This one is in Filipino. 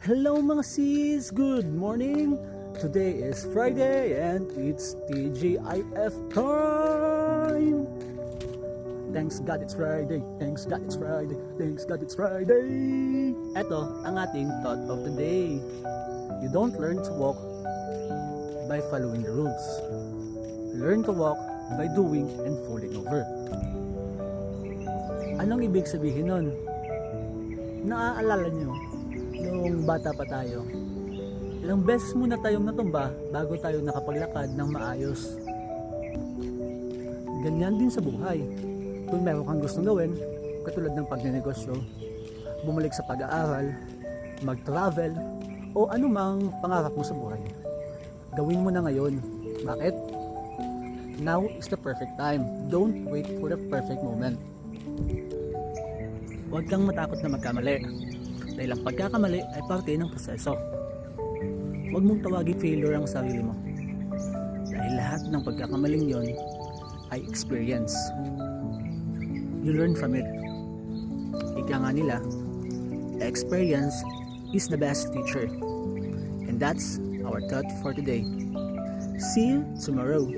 Hello mga sis! Good morning! Today is Friday and it's TGIF time! Thanks God it's Friday! Thanks God it's Friday! Thanks God it's Friday! Ito ang ating thought of the day. You don't learn to walk by following the rules. Learn to walk by doing and falling over. Anong ibig sabihin nun? Naaalala nyo, noong bata pa tayo, ilang beses muna tayong natumba bago tayo nakapaglakad ng maayos. Ganyan din sa buhay. Kung meron kang gustong gawin, katulad ng pagnenegosyo, bumalik sa pag-aaral, mag-travel, o anumang pangarap mo sa buhay, gawin mo na ngayon. Bakit? Now is the perfect time. Don't wait for the perfect moment. Huwag kang matakot na magkamali. Dahil ang pagkakamali ay parte ng proseso. Huwag mong tawagin failure ang sarili mo. Dahil lahat ng pagkakamaling yon ay experience. You learn from it. Ika nga nila, experience is the best teacher. And that's our thought for today. See you tomorrow.